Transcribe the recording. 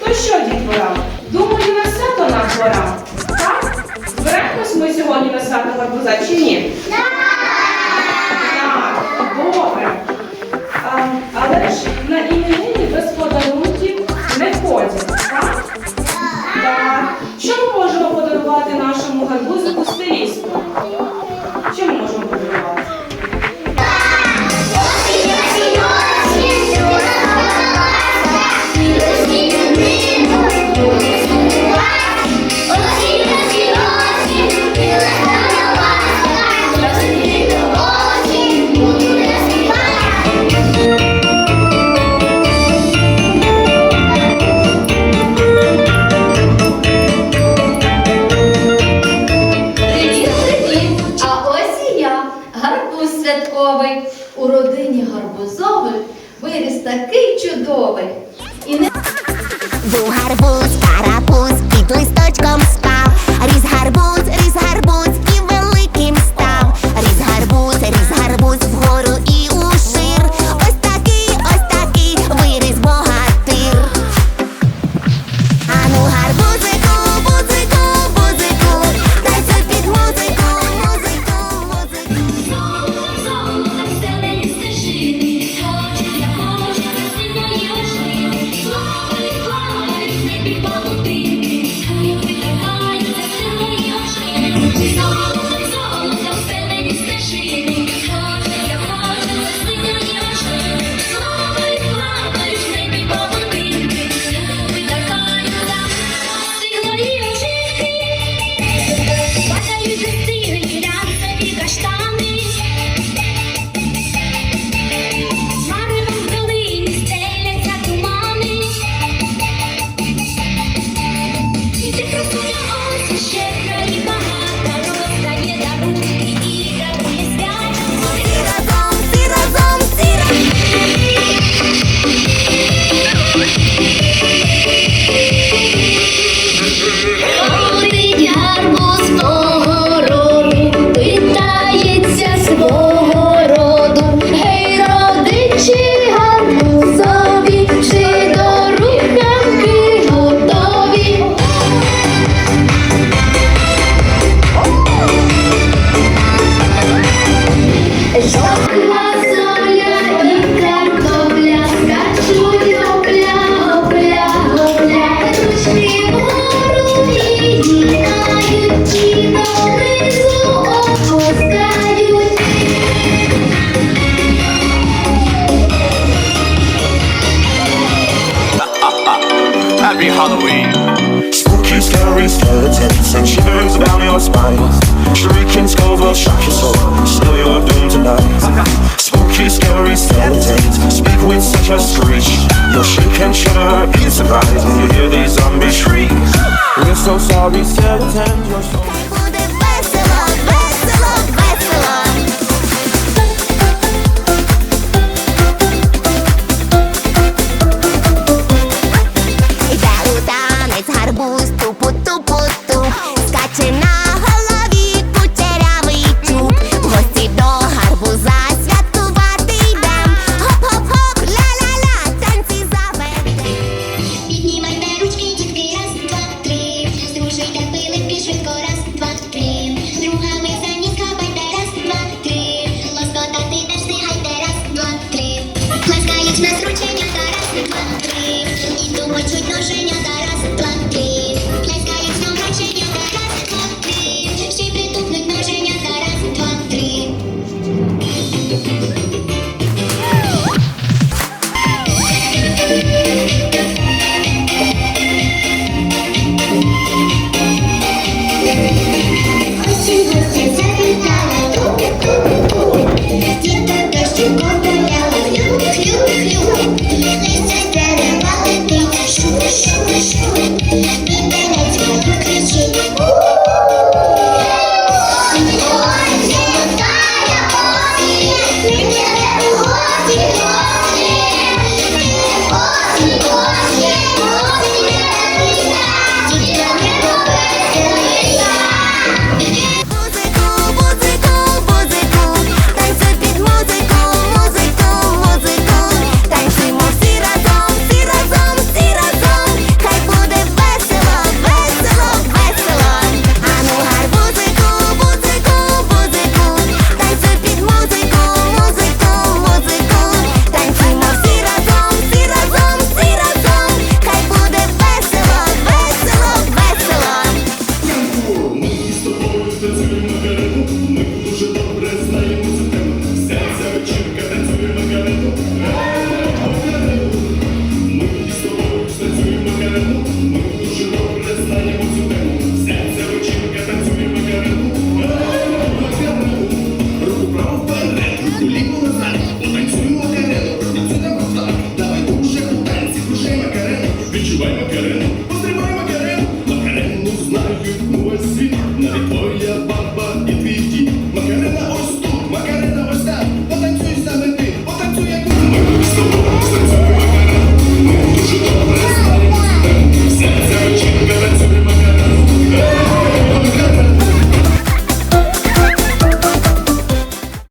То що, дітвора? Думаю, на свято нам пора. Так? Зберемось ми сьогодні на свято гарбуза чи ні? Так! святковий. У родині гарбузових виріс такий чудовий. І не... Був гарбуз, карапуз під листочком спав. Spooky, scary skeletons and shivers down your spine. Shrieking skulls will shock your soul, seal your doom tonight. Spooky, scary skeletons speak with such a screech. You'll shake and shudder in surprise when you hear these zombies shriek. We're so sorry, skeletons, you're so. Płacz odnoszenia Os tribunais